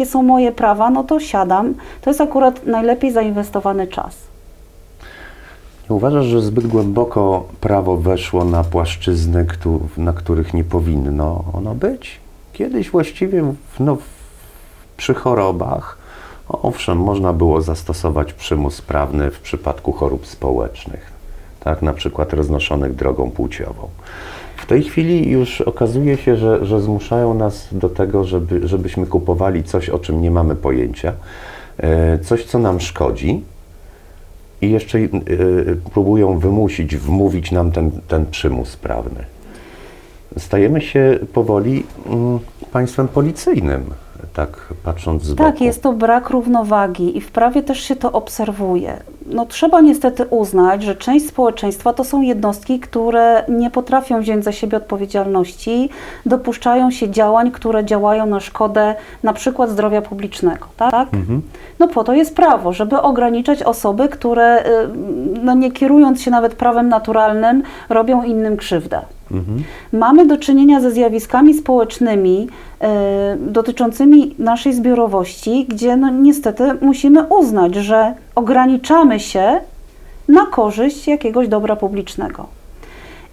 jakie są moje prawa, no to siadam. To jest akurat najlepiej zainwestowany czas. Uważasz, że zbyt głęboko prawo weszło na płaszczyzny, na których nie powinno ono być? Kiedyś właściwie no, przy chorobach, owszem, można było zastosować przymus prawny w przypadku chorób społecznych, tak, na przykład roznoszonych drogą płciową. Tej chwili już okazuje się, że, że zmuszają nas do tego, żeby, żebyśmy kupowali coś, o czym nie mamy pojęcia, e, coś, co nam szkodzi, i jeszcze y, próbują wymusić, wmówić nam ten, ten przymus prawny. Stajemy się powoli mm, państwem policyjnym, tak patrząc z boku. Tak, jest to brak równowagi i w prawie też się to obserwuje. No, trzeba niestety uznać, że część społeczeństwa to są jednostki, które nie potrafią wziąć za siebie odpowiedzialności, dopuszczają się działań, które działają na szkodę na przykład zdrowia publicznego. Tak? No po to jest prawo, żeby ograniczać osoby, które y, no, nie kierując się nawet prawem naturalnym, robią innym krzywdę. Mamy do czynienia ze zjawiskami społecznymi e, dotyczącymi naszej zbiorowości, gdzie no, niestety musimy uznać, że ograniczamy się na korzyść jakiegoś dobra publicznego.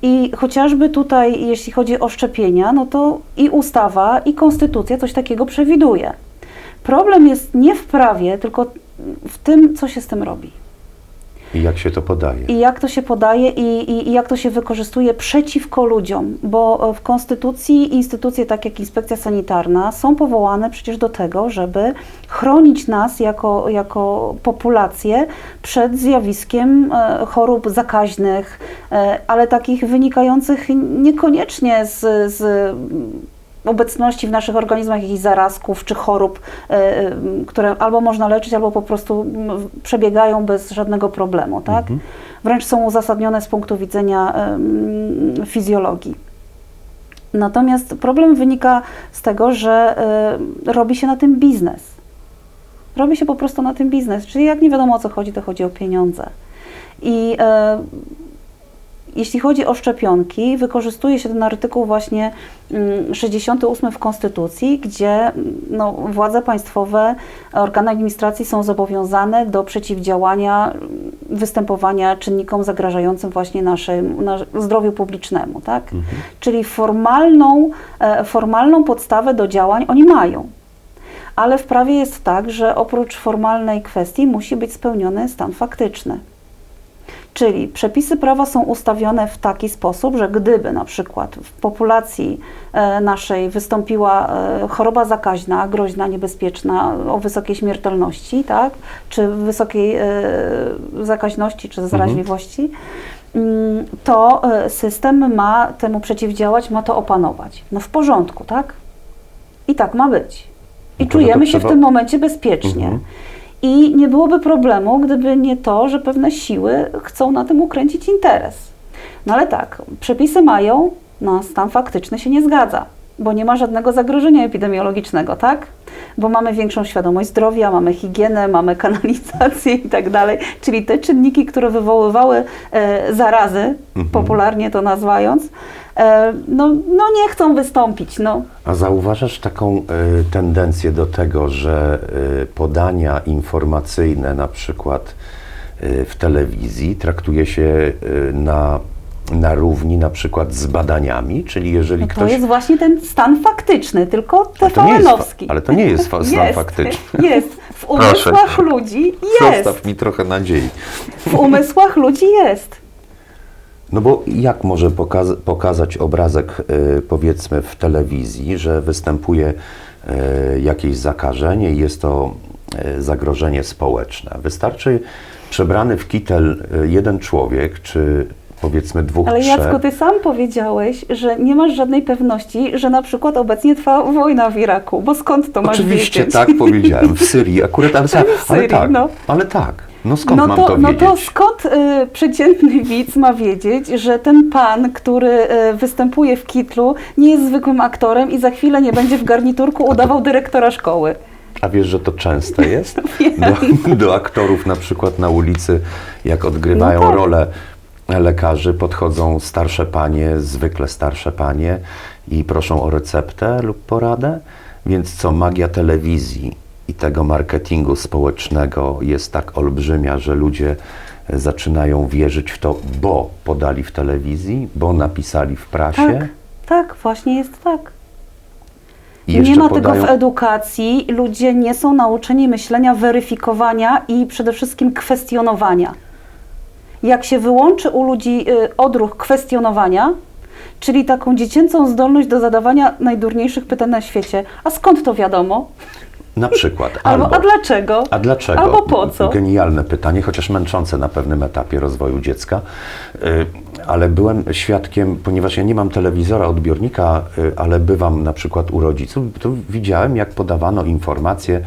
I chociażby tutaj, jeśli chodzi o szczepienia, no to i ustawa, i konstytucja coś takiego przewiduje. Problem jest nie w prawie, tylko w tym, co się z tym robi. I jak się to podaje? I jak to się podaje i, i, i jak to się wykorzystuje przeciwko ludziom, bo e, w Konstytucji instytucje takie jak Inspekcja Sanitarna są powołane przecież do tego, żeby chronić nas jako, jako populację przed zjawiskiem e, chorób zakaźnych, e, ale takich wynikających niekoniecznie z, z obecności w naszych organizmach jakichś zarazków czy chorób, e, e, które albo można leczyć, albo po prostu m, przebiegają bez żadnego problemu, tak? Wręcz są uzasadnione z punktu widzenia fizjologii. Natomiast problem wynika z tego, że e, robi się na tym biznes. Robi się po prostu na tym biznes. Czyli jak nie wiadomo o co chodzi, to chodzi o pieniądze. I jeśli chodzi o szczepionki, wykorzystuje się ten artykuł właśnie mm, 68 w Konstytucji, gdzie mm, no, władze państwowe, organy administracji są zobowiązane do przeciwdziałania mm, występowania czynnikom zagrażającym właśnie naszym na zdrowiu publicznemu. Tak? Czyli formalną, e, formalną podstawę do działań oni mają. Ale w prawie jest tak, że oprócz formalnej kwestii musi być spełniony stan faktyczny. Czyli przepisy prawa są ustawione w taki sposób, że gdyby na przykład w populacji e, naszej wystąpiła e, choroba zakaźna, groźna, niebezpieczna, o wysokiej śmiertelności, tak, czy wysokiej e, zakaźności, czy zaraźliwości, mm, to system ma temu przeciwdziałać, ma to opanować. No w porządku, tak? I tak ma być. I to, że to czujemy się w tym momencie bezpiecznie. Mhm. I nie byłoby problemu, gdyby nie to, że pewne siły chcą na tym ukręcić interes. No ale tak, przepisy mają, no stan faktyczny się nie zgadza, bo nie ma żadnego zagrożenia epidemiologicznego, tak? Bo mamy większą świadomość zdrowia, mamy higienę, mamy kanalizację i tak dalej, czyli te czynniki, które wywoływały e, zarazy, popularnie to nazwając, e, no, no nie chcą wystąpić, no. A zauważasz taką y, tendencję do tego, że y, podania informacyjne na przykład y, w telewizji traktuje się y, na, na równi na przykład z badaniami, czyli jeżeli No to ktoś... jest właśnie ten stan faktyczny, tylko Ale to nie jest fa- TVN-owski. ale to nie jest fa- stan jest, faktyczny. Jest. W umysłach ludzi jest. Zostaw mi trochę nadziei. W umysłach ludzi jest. No bo jak może pokaza- pokazać obrazek, y, powiedzmy, w telewizji, że występuje y, jakieś zakażenie i jest to y, zagrożenie społeczne? Wystarczy przebrany w kitel y, jeden człowiek, czy powiedzmy dwóch, Ale trzech. Jacku, ty sam powiedziałeś, że nie masz żadnej pewności, że na przykład obecnie trwa wojna w Iraku, bo skąd to masz Oczywiście wiedzieć? tak powiedziałem, w Syrii akurat, ale, Ale w ale Syrii, tak, no. ale tak. No skąd no mam to, to no wiedzieć? to skąd y, przeciętny widz ma wiedzieć, że ten pan, który y, występuje w kitlu, nie jest zwykłym aktorem i za chwilę nie będzie w garniturku udawał dyrektora szkoły? A wiesz, że to częste jest? Do, do aktorów na przykład na ulicy, jak odgrywają No tak. rolę lekarzy, podchodzą starsze panie, zwykle starsze panie i proszą o receptę lub poradę. Więc co, magia telewizji i tego marketingu społecznego jest tak olbrzymia, że ludzie zaczynają wierzyć w to, bo podali w telewizji, bo napisali w prasie. Tak, tak, właśnie jest tak. I Nie ma podają, tego w edukacji. Ludzie nie są nauczeni myślenia, weryfikowania i przede wszystkim kwestionowania. Jak się wyłączy u ludzi y, odruch kwestionowania, czyli taką dziecięcą zdolność do zadawania najdurniejszych pytań na świecie, a skąd to wiadomo? Na przykład. Albo, a dlaczego? A dlaczego? Albo po co? Genialne pytanie, chociaż męczące na pewnym etapie rozwoju dziecka. Y, Ale byłem świadkiem, ponieważ ja nie mam telewizora, odbiornika, y, ale bywam na przykład u rodziców, to widziałem, jak podawano informacje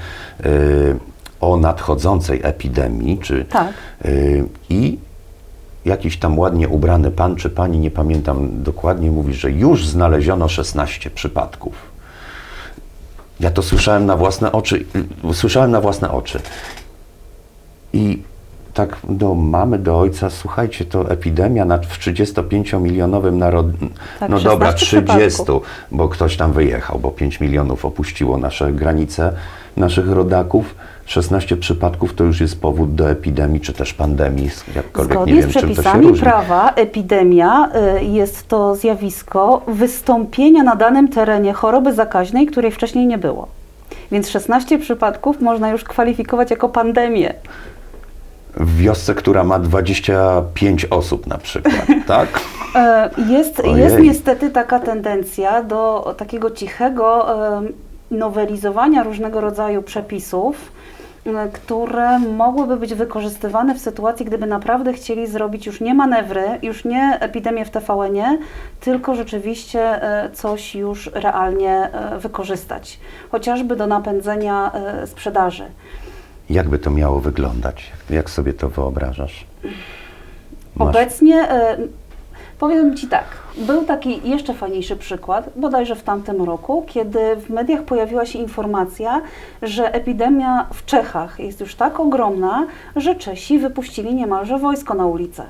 o nadchodzącej epidemii, czy Tak. i jakiś tam ładnie ubrany pan czy pani, nie pamiętam dokładnie, mówi, że już znaleziono 16 przypadków. Ja to słyszałem na własne oczy, słyszałem na własne oczy. I tak do mamy, do ojca, słuchajcie, to epidemia na, w 35-milionowym narod... Tak, no dobra, 16 30, przypadków. bo ktoś tam wyjechał, bo 5 milionów opuściło nasze granice, naszych rodaków. 16 przypadków to już jest powód do epidemii, czy też pandemii, jakkolwiek Zgodnie nie wiem, z przepisami prawa, epidemia y, jest to zjawisko wystąpienia na danym terenie choroby zakaźnej, której wcześniej nie było. Więc 16 przypadków można już kwalifikować jako pandemię. W wiosce, która ma 25 osób na przykład, tak? E, Jest, Ojej. jest niestety taka tendencja do takiego cichego nowelizowania różnego rodzaju przepisów, które mogłyby być wykorzystywane w sytuacji, gdyby naprawdę chcieli zrobić już nie manewry, już nie epidemię w TVN-ie, tylko rzeczywiście e, coś już realnie e, wykorzystać, chociażby do napędzenia e, sprzedaży. Jakby to miało wyglądać? Jak sobie to wyobrażasz? Masz- Obecnie powiem Ci tak, był taki jeszcze fajniejszy przykład, bodajże w tamtym roku, kiedy w mediach pojawiła się informacja, że epidemia w Czechach jest już tak ogromna, że Czesi wypuścili niemalże wojsko na ulicę.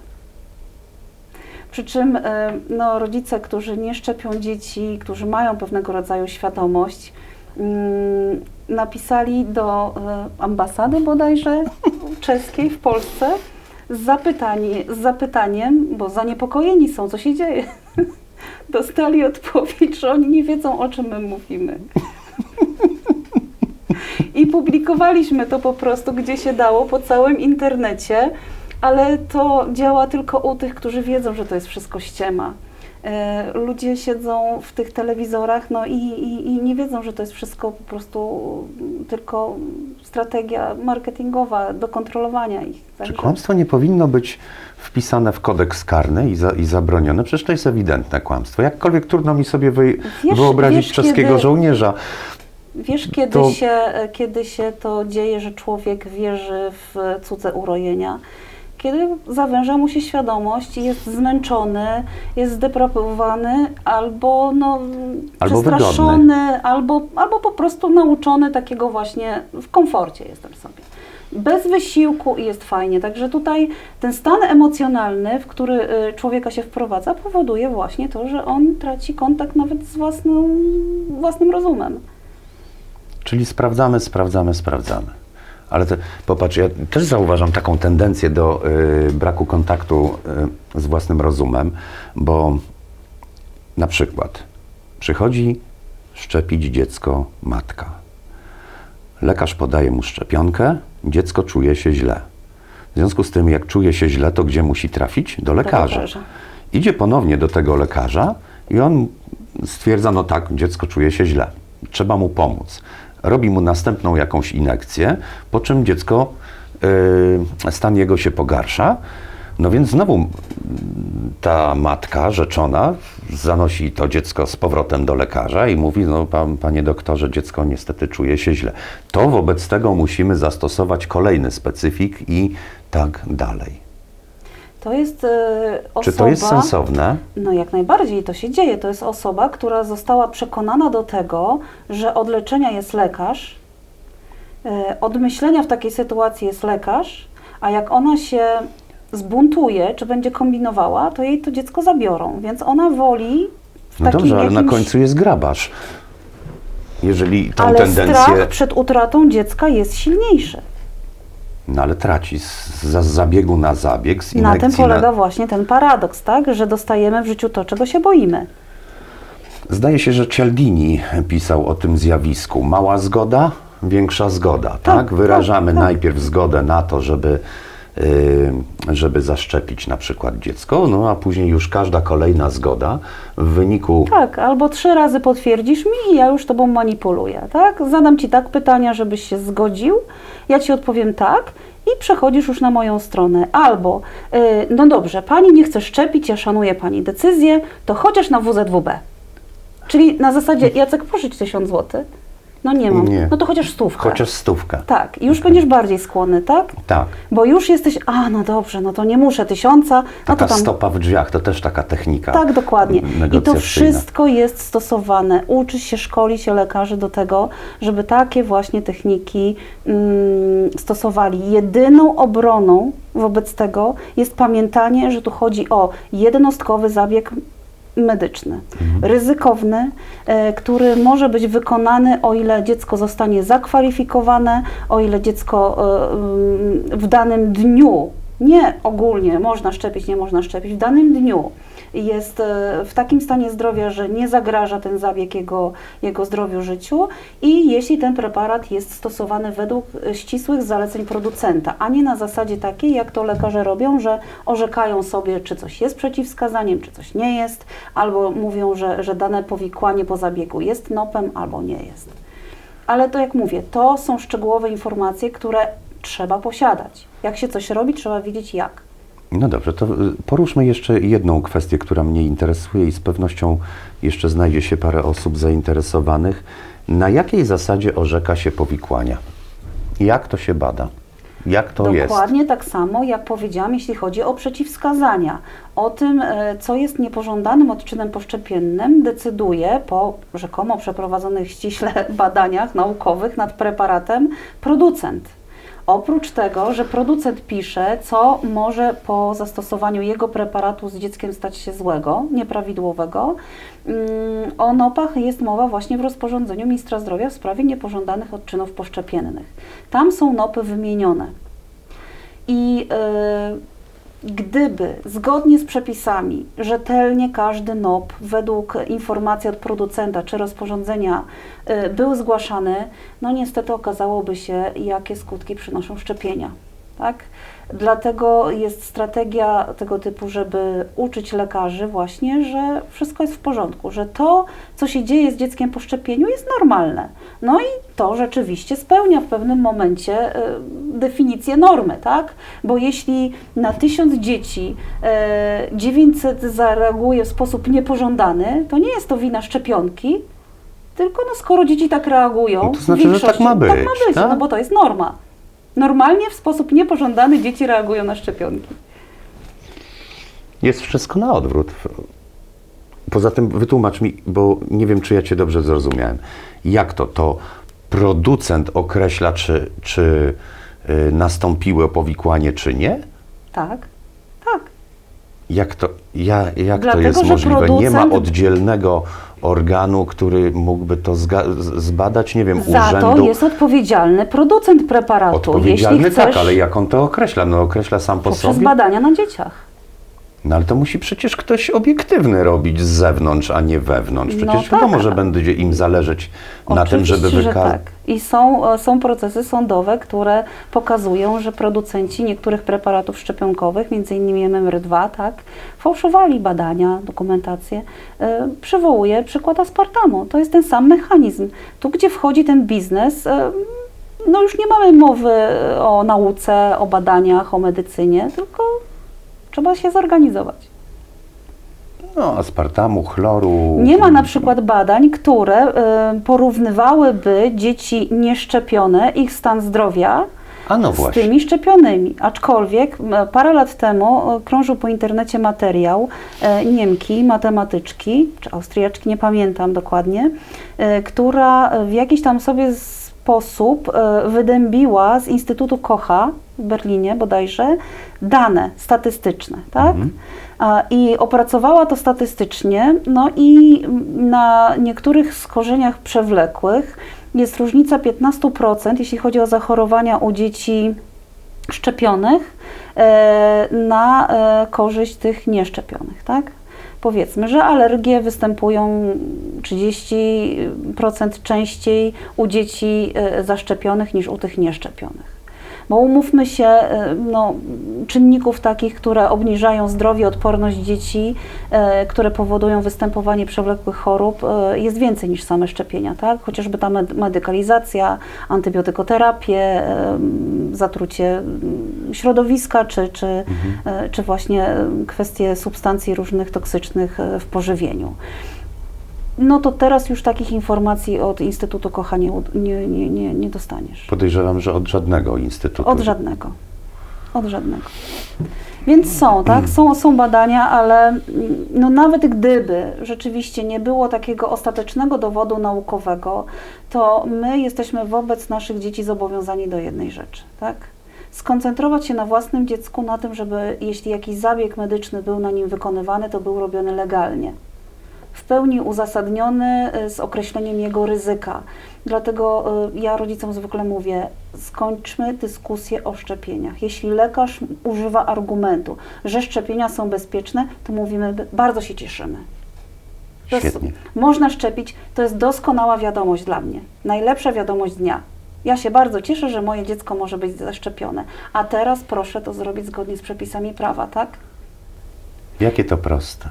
Przy czym e, no, rodzice, którzy nie szczepią dzieci, którzy mają pewnego rodzaju świadomość, mm, napisali do e, ambasady bodajże czeskiej w Polsce z, zapytanie, z zapytaniem, bo zaniepokojeni są, co się dzieje. Dostali odpowiedź, że oni nie wiedzą, o czym my mówimy. I publikowaliśmy to po prostu, gdzie się dało, po całym internecie, ale to działa tylko u tych, którzy wiedzą, że to jest wszystko ściema. E, Ludzie siedzą w tych telewizorach no i, i, i nie wiedzą, że to jest wszystko po prostu tylko strategia marketingowa do kontrolowania ich. Czy Także- kłamstwo nie powinno być wpisane w kodeks karny i, za, i zabronione? Przecież to jest ewidentne kłamstwo. Jakkolwiek trudno mi sobie wy, Wiesz- wyobrazić wiesz, czeskiego kiedy- żołnierza. Wiesz, kiedy, To- się, kiedy się to dzieje, że człowiek wierzy w cudze urojenia? Kiedy zawęża mu się świadomość jest zmęczony, jest zdeprawowany, albo, no, Albo przestraszony, albo, albo po prostu nauczony takiego właśnie w komforcie jestem sobie. Bez wysiłku i jest fajnie. Także tutaj ten stan emocjonalny, w który y, człowieka się wprowadza, powoduje właśnie to, że on traci kontakt nawet z własną, własnym rozumem. Czyli sprawdzamy, sprawdzamy, sprawdzamy. Ale te, popatrz, ja też zauważam taką tendencję do y, braku kontaktu y, z własnym rozumem, bo na przykład przychodzi szczepić dziecko matka. Lekarz podaje mu szczepionkę, dziecko czuje się źle. W związku z tym, jak czuje się źle, to gdzie musi trafić? Do lekarza. lekarza. Idzie ponownie do tego lekarza i on stwierdza, no tak, dziecko czuje się źle, trzeba mu pomóc. Robi mu następną jakąś inekcję, po czym dziecko, yy, stan jego się pogarsza. No więc znowu ta matka rzeczona zanosi to dziecko z powrotem do lekarza i mówi, no pan, panie doktorze, dziecko niestety czuje się źle. To wobec tego musimy zastosować kolejny specyfik i tak dalej. To jest e, osoba. Czy to jest sensowne? No jak najbardziej to się dzieje. To jest osoba, która została przekonana do tego, że od leczenia jest lekarz, e, od myślenia w takiej sytuacji jest lekarz, a jak ona się zbuntuje, czy będzie kombinowała, to jej to dziecko zabiorą. Więc ona woli w No dobrze, ale na jakimś... końcu jest grabarz. jeżeli tą Ale tendencję... strach przed utratą dziecka jest silniejszy. No ale traci z, z zabiegu na zabieg, z Na tym polega właśnie ten paradoks, tak? Że dostajemy w życiu to, czego się boimy. Zdaje się, że Cialdini pisał o tym zjawisku. Mała zgoda, większa zgoda. Tak? Tak, Wyrażamy tak, tak. najpierw zgodę na to, żeby, żeby zaszczepić na przykład dziecko, no a później już każda kolejna zgoda w wyniku Tak, albo trzy razy potwierdzisz mi i ja już tobą manipuluję, tak? Zadam ci tak pytania, żebyś się zgodził, ja ci odpowiem tak i przechodzisz już na moją stronę. Albo, y, no dobrze, pani nie chce szczepić, ja szanuję pani decyzję, to chociaż na WZWB. Czyli na zasadzie, Jacek, pożycz tysiąc złotych. No nie mam. Nie. No to chociaż stówkę. chociaż stówkę. Tak, i już będziesz bardziej skłonny, tak? Tak. Bo już jesteś, a no dobrze, no to nie muszę tysiąca, no Taka to tam stopa w drzwiach to też taka technika. tak, dokładnie. I to wszystko jest stosowane. Uczy się, szkoli się lekarzy do tego, żeby takie właśnie techniki mm, stosowali. Jedyną obroną wobec tego jest pamiętanie, że tu chodzi o jednostkowy zabieg medyczny, ryzykowny, e, który może być wykonany, o ile dziecko zostanie zakwalifikowane, o ile dziecko e, w danym dniu, nie ogólnie można szczepić, nie można szczepić, w danym dniu jest e, w takim stanie zdrowia, że nie zagraża ten zabieg jego, jego zdrowiu, życiu i jeśli ten preparat jest stosowany według e, ścisłych zaleceń producenta, a nie na zasadzie takiej, jak to lekarze robią, że orzekają sobie, czy coś jest przeciwwskazaniem, czy coś nie jest, albo mówią, że, że dane powikłanie po zabiegu jest nopem, albo nie jest. Ale to jak mówię, to są szczegółowe informacje, które trzeba posiadać. Jak się coś robi, trzeba wiedzieć jak. No dobrze, to y, poruszmy jeszcze jedną kwestię, która mnie interesuje i z pewnością jeszcze znajdzie się parę osób zainteresowanych. Na jakiej zasadzie orzeka się powikłania? Jak to się bada? Jak to jest? Dokładnie tak samo, jak powiedziałam, jeśli chodzi o przeciwwskazania. O tym, e, co jest niepożądanym odczynem poszczepiennym, decyduje po rzekomo przeprowadzonych ściśle badaniach naukowych nad preparatem producent. Oprócz tego, że producent pisze, co może po zastosowaniu jego preparatu z dzieckiem stać się złego, nieprawidłowego, mm, o NOP-ach jest mowa właśnie w rozporządzeniu ministra zdrowia w sprawie niepożądanych odczynów poszczepiennych. Tam są NOP-y wymienione. I y, gdyby zgodnie z przepisami rzetelnie każdy NOP według informacji od producenta czy rozporządzenia y, był zgłaszany, no niestety okazałoby się, jakie skutki przynoszą szczepienia. Tak? Dlatego jest strategia tego typu, żeby uczyć lekarzy właśnie, że wszystko jest w porządku, że to, co się dzieje z dzieckiem po szczepieniu jest normalne. No i to rzeczywiście spełnia w pewnym momencie e, definicję normy, tak? Bo jeśli na tysiąc dzieci e, 900 zareaguje w sposób niepożądany, to nie jest to wina szczepionki, tylko no skoro dzieci tak reagują, No to znaczy, że tak większości- ma być, tak ma być tak? no bo to jest norma. Normalnie w sposób niepożądany dzieci reagują na szczepionki. Jest wszystko na odwrót. Poza tym wytłumacz mi, bo nie wiem, czy ja Cię dobrze zrozumiałem. Jak to? To producent określa, czy, czy y, nastąpiło powikłanie, czy nie? Tak, tak. Jak to, ja, jak to Dlatego, jest że możliwe? Nie ma producent- oddzielnego organu, który mógłby to zbadać, nie wiem, Za urzędu. to jest odpowiedzialny producent preparatu. Odpowiedzialny Jeśli chcesz, tak, ale jak on to określa? No określa sam po sobie. badania na dzieciach. No ale to musi przecież ktoś obiektywny robić z zewnątrz, a nie wewnątrz. No Przecież tak. wiadomo, że będzie im zależeć na tym, żeby Oczywiście, że wykazać. tak. I są, e, są procesy sądowe, które pokazują, że producenci niektórych preparatów szczepionkowych, między innymi MMR2, tak, fałszowali badania, dokumentację. E, przywołuję przykład aspartamu. To jest ten sam mechanizm. Tu, gdzie wchodzi ten biznes, e, no już nie mamy mowy o nauce, o badaniach, o medycynie, tylko trzeba się zorganizować. No, aspartamu, chloru. Nie ma na przykład badań, które y, porównywałyby dzieci nieszczepione, ich stan zdrowia no z tymi szczepionymi. Aczkolwiek parę lat temu y, krążył po internecie materiał y, Niemki, matematyczki, czy Austriaczki, nie pamiętam dokładnie, y, która w jakiś tam sobie z sposób e, wydębiła z Instytutu Kocha w Berlinie bodajże dane statystyczne, tak? Mhm. I opracowała to statystycznie, no i na niektórych schorzeniach przewlekłych jest różnica 15%, jeśli chodzi o zachorowania u dzieci szczepionych e, na e, korzyść tych nieszczepionych, tak? Powiedzmy, że alergie występują 30% częściej u dzieci e, zaszczepionych niż u tych nieszczepionych. Bo umówmy się, e, no, czynników takich, które obniżają zdrowie, odporność dzieci, e, które powodują występowanie przewlekłych chorób, e, jest więcej niż same szczepienia, tak? Chociażby ta med- medykalizacja, antybiotykoterapie, zatrucie środowiska, czy, czy, e, czy właśnie kwestie substancji różnych toksycznych w pożywieniu. No to teraz już takich informacji od Instytutu Kocha nie, nie, nie, nie, nie dostaniesz. Podejrzewam, że od żadnego instytutu. Od żadnego. Od żadnego. Więc są, tak? Są, są badania, ale mm, no nawet gdyby rzeczywiście nie było takiego ostatecznego dowodu naukowego, to my jesteśmy wobec naszych dzieci zobowiązani do jednej rzeczy, tak? Skoncentrować się na własnym dziecku, na tym, żeby jeśli jakiś zabieg medyczny był na nim wykonywany, to był robiony legalnie w pełni uzasadniony y, z określeniem jego ryzyka. Dlatego y, ja rodzicom zwykle mówię, skończmy dyskusję o szczepieniach. Jeśli lekarz używa argumentu, że szczepienia są bezpieczne, to mówimy, "B- bardzo się cieszymy. To jest- Świetnie. Można szczepić, to jest doskonała wiadomość dla mnie. Najlepsza wiadomość dnia. Ja się bardzo cieszę, że moje dziecko może być zaszczepione. A teraz proszę to zrobić zgodnie z przepisami prawa, tak? Jakie to proste.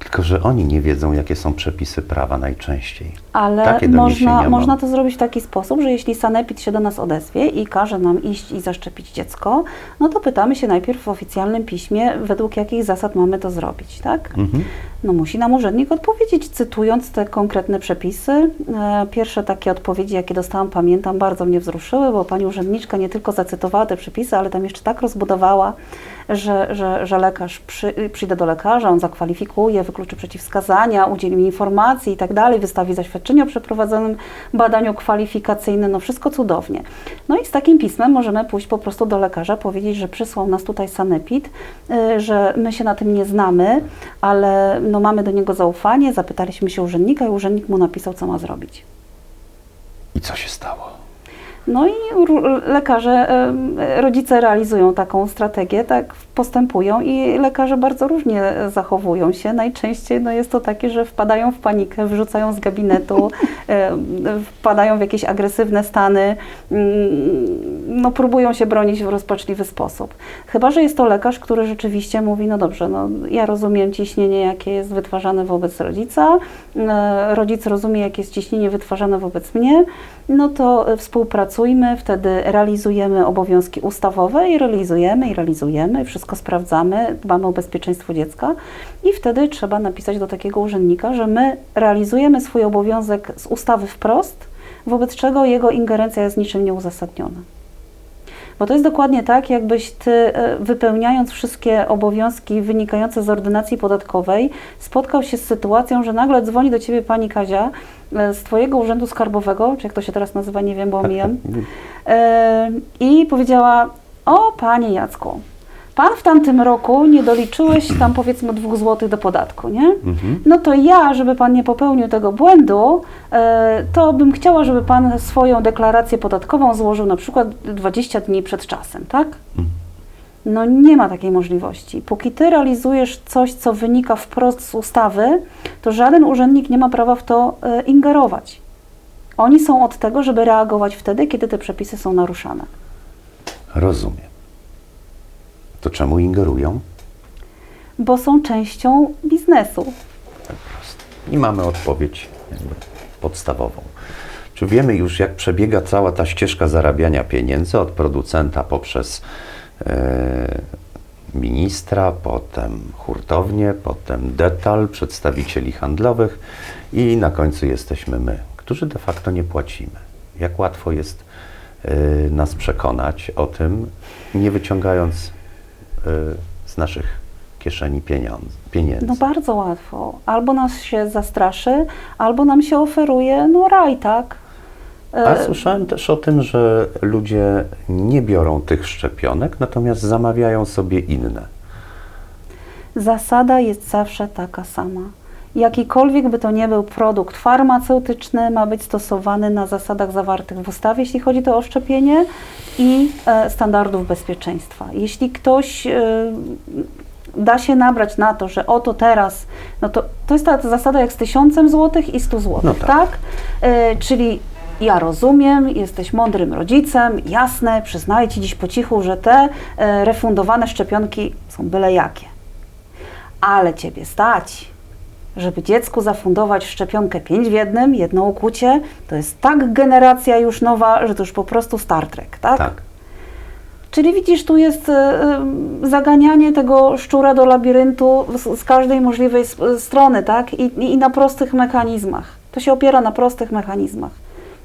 Tylko, że oni nie wiedzą, jakie są przepisy prawa najczęściej. Ale można, można to zrobić w taki sposób, że jeśli sanepid się do nas odezwie i każe nam iść i zaszczepić dziecko, no to pytamy się najpierw w oficjalnym piśmie, według jakich zasad mamy to zrobić, tak? Mhm. No musi nam urzędnik odpowiedzieć, cytując te konkretne przepisy. E, Pierwsze takie odpowiedzi, jakie dostałam, pamiętam, bardzo mnie wzruszyły, bo pani urzędniczka nie tylko zacytowała te przepisy, ale tam jeszcze tak rozbudowała, że, że, że lekarz przy, przyjdę do lekarza, on zakwalifikuje, wykluczy przeciwwskazania, udzieli mi informacji i tak dalej, wystawi zaświadczenie o przeprowadzonym badaniu kwalifikacyjnym, no wszystko cudownie. No i z takim pismem możemy pójść po prostu do lekarza, powiedzieć, że przysłał nas tutaj sanepid, y, że my się na tym nie znamy, ale no mamy do niego zaufanie, zapytaliśmy się urzędnika i urzędnik mu napisał, co ma zrobić. I co się stało? No i lekarze, rodzice realizują taką strategię, tak postępują i lekarze bardzo różnie zachowują się. Najczęściej no jest to takie, że wpadają w panikę, wyrzucają z gabinetu, em, wpadają w jakieś agresywne stany, mm, no próbują się bronić w rozpaczliwy sposób. Chyba, że jest to lekarz, który rzeczywiście mówi, no dobrze, no ja rozumiem ciśnienie, jakie jest wytwarzane wobec rodzica, e, rodzic rozumie, jakie jest ciśnienie wytwarzane wobec mnie, no to e, współpracujmy, wtedy realizujemy obowiązki ustawowe i realizujemy, i realizujemy, i wszystko sprawdzamy, dbamy o bezpieczeństwo dziecka i wtedy trzeba napisać do takiego urzędnika, że my realizujemy swój obowiązek z ustawy wprost, wobec czego jego ingerencja jest niczym nieuzasadniona. Bo to jest dokładnie tak, jakbyś ty, e, wypełniając wszystkie obowiązki wynikające z ordynacji podatkowej, spotkał się z sytuacją, że nagle dzwoni do ciebie pani Kazia e, z twojego urzędu skarbowego, czy jak to się teraz nazywa, nie wiem, bo omijam, e, i powiedziała: O, panie Jacku, pan w tamtym roku nie doliczyłeś tam powiedzmy dwóch złotych do podatku, nie? Mhm. No to ja, żeby pan nie popełnił tego błędu, e, to bym chciała, żeby pan swoją deklarację podatkową złożył na przykład 20 dni przed czasem, tak? No nie ma takiej możliwości. Póki ty realizujesz coś, co wynika wprost z ustawy, to żaden urzędnik nie ma prawa w to e, ingerować. Oni są od tego, żeby reagować wtedy, kiedy te przepisy są naruszane. Rozumiem. To czemu ingerują? Bo są częścią biznesu. Tak prosto. I mamy odpowiedź podstawową. Czy wiemy już, jak przebiega cała ta ścieżka zarabiania pieniędzy od producenta poprzez e, ministra, potem hurtownię, potem detal, przedstawicieli handlowych i na końcu jesteśmy my, którzy de facto nie płacimy. Jak łatwo jest e, nas przekonać o tym, nie wyciągając z naszych kieszeni pieniądz, pieniędzy. No bardzo łatwo. Albo nas się zastraszy, albo nam się oferuje no raj, tak? E, A słyszałem też o tym, że ludzie nie biorą tych szczepionek, natomiast zamawiają sobie inne. Zasada jest zawsze taka sama. Jakikolwiek by to nie był produkt farmaceutyczny, ma być stosowany na zasadach zawartych w ustawie, jeśli chodzi to o szczepienie i e, standardów bezpieczeństwa. Jeśli ktoś e, da się nabrać na to, że oto teraz, no to, to jest ta zasada jak z tysiącem złotych i stu złotych, No tak. tak? E, czyli ja rozumiem, jesteś mądrym rodzicem, jasne, przyznaję Ci dziś po cichu, że te refundowane szczepionki są byle jakie ale ciebie stać, żeby dziecku zafundować szczepionkę 5 w jednym, jedno ukłucie, to jest tak generacja już nowa, że to już po prostu Star Trek, tak? Tak. Czyli widzisz, tu jest e, e, zaganianie tego szczura do labiryntu z, każdej możliwej s- strony, tak? I, I na prostych mechanizmach. To się opiera na prostych mechanizmach,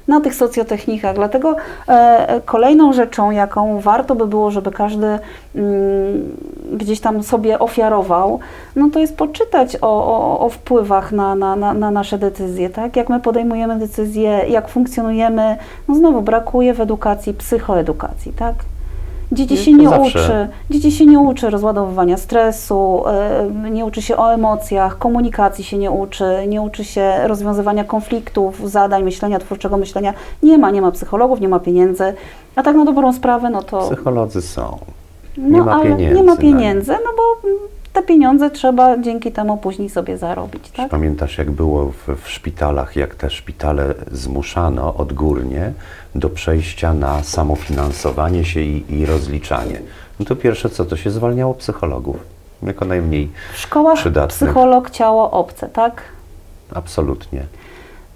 na tych socjotechnikach. Dlatego e, kolejną rzeczą, jaką warto by było, żeby każdy mm, gdzieś tam sobie ofiarował, no to jest poczytać o, o, o wpływach na, na, na, na nasze decyzje, tak? Jak my podejmujemy decyzje, jak funkcjonujemy. No znowu brakuje w edukacji psychoedukacji, tak? Dzieci się nie zawsze- uczy, dzieci się nie uczy rozładowywania stresu, nie uczy się o emocjach, komunikacji się nie uczy, nie uczy się rozwiązywania konfliktów, zadań, myślenia, twórczego myślenia. Nie ma, nie ma psychologów, nie ma pieniędzy. A tak na dobrą sprawę, no to Psycholodzy są. no, nie ma ale pieniędzy. nie ma pieniędzy, no bo mm, te pieniądze trzeba dzięki temu później sobie zarobić, tak? Pamiętasz, jak było w, w szpitalach, jak te szpitale zmuszano odgórnie do przejścia na samofinansowanie się i, i rozliczanie? No to pierwsze co, to się zwalniało psychologów. Jako najmniej W szkołach przydatnych. psycholog, ciało obce, tak? Absolutnie.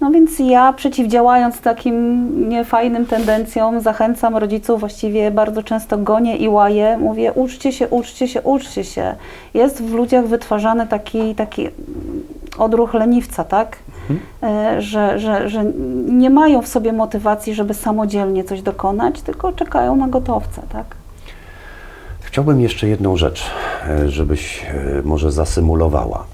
No więc ja przeciwdziałając takim niefajnym tendencjom, zachęcam rodziców, właściwie bardzo często gonię i łaję, mówię uczcie się, uczcie się, uczcie się. Jest w ludziach wytwarzany taki, taki odruch leniwca, tak? E, Że, że, że nie mają w sobie motywacji, żeby samodzielnie coś dokonać, tylko czekają na gotowce, tak? Chciałbym jeszcze jedną rzecz, e, żebyś e, może zasymulowała.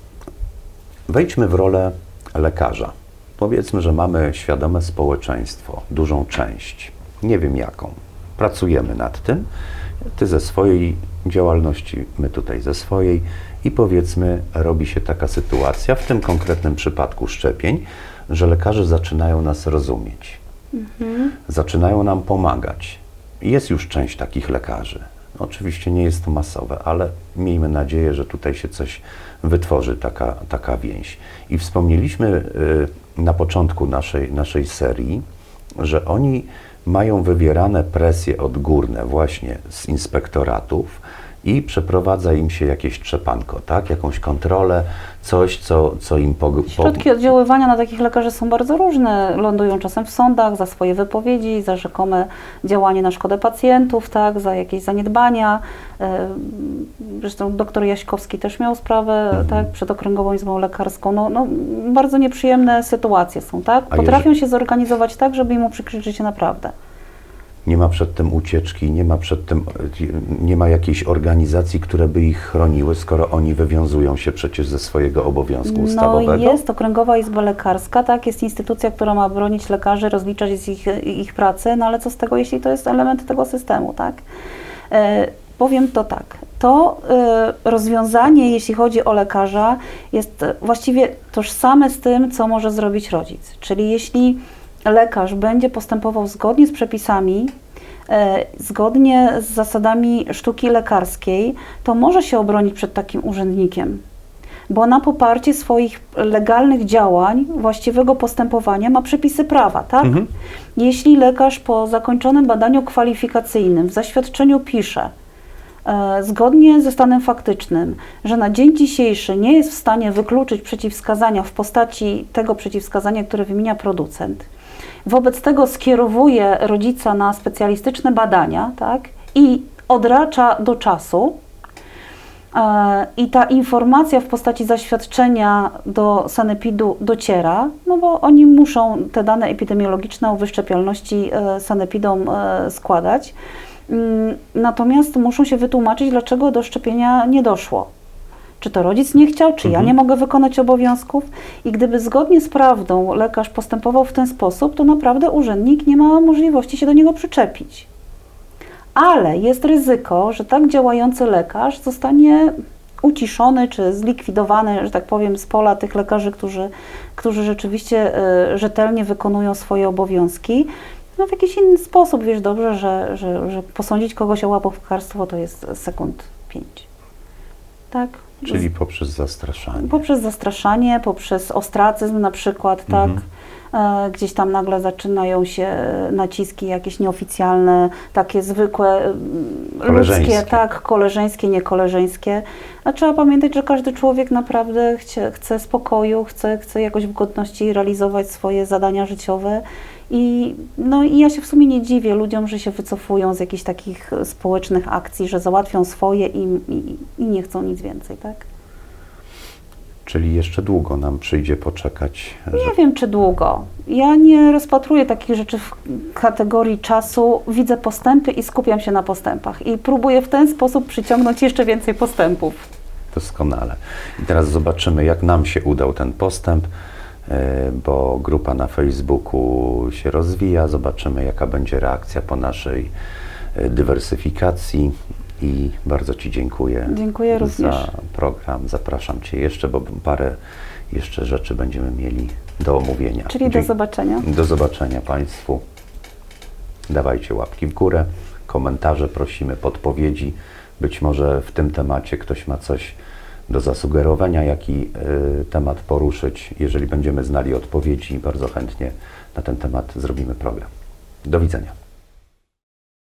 Wejdźmy w rolę lekarza. Powiedzmy, że mamy świadome społeczeństwo, dużą część, nie wiem jaką. Pracujemy nad tym. Ty ze swojej działalności, my tutaj ze swojej i powiedzmy, robi się taka sytuacja, w tym konkretnym przypadku szczepień, że lekarze zaczynają nas rozumieć zaczynają nam pomagać. Jest już część takich lekarzy. Oczywiście nie jest to masowe, ale miejmy nadzieję, że tutaj się coś wytworzy, taka, taka więź. I wspomnieliśmy y, na początku naszej, naszej serii, że oni mają wywierane presje odgórne właśnie z inspektoratów i przeprowadza im się jakieś trzepanko, tak? Jakąś kontrolę, coś, co, co im po, po, Środki oddziaływania na takich lekarzy są bardzo różne. Lądują czasem w sądach za swoje wypowiedzi, za rzekome działanie na szkodę pacjentów, tak, za jakieś zaniedbania. E, Zresztą doktor Jaśkowski też miał sprawę tak, przed Okręgową Izbą Lekarską. No, no, bardzo nieprzyjemne sytuacje są, tak? Potrafią się zorganizować tak, żeby im uprzykrzyć się naprawdę. Nie ma przed tym ucieczki, nie ma przed tym, nie ma jakiejś organizacji, które by ich chroniły, skoro oni wywiązują się przecież ze swojego obowiązku No ustawowego. jest Okręgowa Izba Lekarska, tak, jest instytucja, która ma bronić lekarzy, rozliczać z ich, ich pracy, no ale co z tego, jeśli to jest element tego systemu, tak? E, powiem to tak, to e, rozwiązanie, jeśli chodzi o lekarza, jest właściwie tożsame z tym, co może zrobić rodzic. Czyli jeśli lekarz będzie postępował zgodnie z przepisami, e, zgodnie z zasadami sztuki lekarskiej, to może się obronić przed takim urzędnikiem bo na poparcie swoich legalnych działań, właściwego postępowania ma przepisy prawa, tak? Mhm. Jeśli lekarz po zakończonym badaniu kwalifikacyjnym w zaświadczeniu pisze, e, zgodnie ze stanem faktycznym, że na dzień dzisiejszy nie jest w stanie wykluczyć przeciwwskazania w postaci tego przeciwwskazania, które wymienia producent, wobec tego skierowuje rodzica na specjalistyczne badania, tak? I odracza do czasu, E, I ta informacja w postaci zaświadczenia do sanepidu dociera, no bo oni muszą te dane epidemiologiczne o wyszczepialności e, sanepidom e, składać. Mm, Natomiast muszą się wytłumaczyć, dlaczego do szczepienia nie doszło. Czy to rodzic nie chciał, czy ja Mhm. nie mogę wykonać obowiązków. I gdyby zgodnie z prawdą lekarz postępował w ten sposób, to naprawdę urzędnik nie ma możliwości się do niego przyczepić. Ale jest ryzyko, że tak działający lekarz zostanie uciszony czy zlikwidowany, że tak powiem, z pola tych lekarzy, którzy, którzy rzeczywiście y, rzetelnie wykonują swoje obowiązki. No w jakiś inny sposób, wiesz dobrze, że, że, że posądzić kogoś o łapówkarstwo to jest sekund pięć. Tak? Czyli poprzez zastraszanie. Poprzez zastraszanie, poprzez ostracyzm na przykład, tak? Mhm. E, Gdzieś tam nagle zaczynają się e, naciski jakieś nieoficjalne, takie zwykłe, Koleżeńskie. ludzkie, tak, koleżeńskie, niekoleżeńskie. A trzeba pamiętać, że każdy człowiek naprawdę chce, chce spokoju, chce, chce jakoś w godności realizować swoje zadania życiowe. I, no, I ja się w sumie nie dziwię ludziom, że się wycofują z jakichś takich e, społecznych akcji, że załatwią swoje i, i, i nie chcą nic więcej, tak? Czyli jeszcze długo nam przyjdzie poczekać, że Nie wiem, czy długo. Ja nie rozpatruję takich rzeczy w kategorii czasu. Widzę postępy i skupiam się na postępach. I próbuję w ten sposób przyciągnąć jeszcze więcej postępów. Doskonale. I teraz zobaczymy, jak nam się udał ten postęp, bo grupa na Facebooku się rozwija. Zobaczymy, jaka będzie reakcja po naszej e, dywersyfikacji. I bardzo Ci dziękuję Dziękuję również. za program. Zapraszam Cię jeszcze, bo parę jeszcze rzeczy będziemy mieli do omówienia. Czyli do Dzie- zobaczenia. Do zobaczenia Państwu. Dawajcie łapki w górę, komentarze prosimy, podpowiedzi. Być może w tym temacie ktoś ma coś do zasugerowania, jaki y, temat poruszyć. Jeżeli będziemy znali odpowiedzi, bardzo chętnie na ten temat zrobimy program. Do widzenia.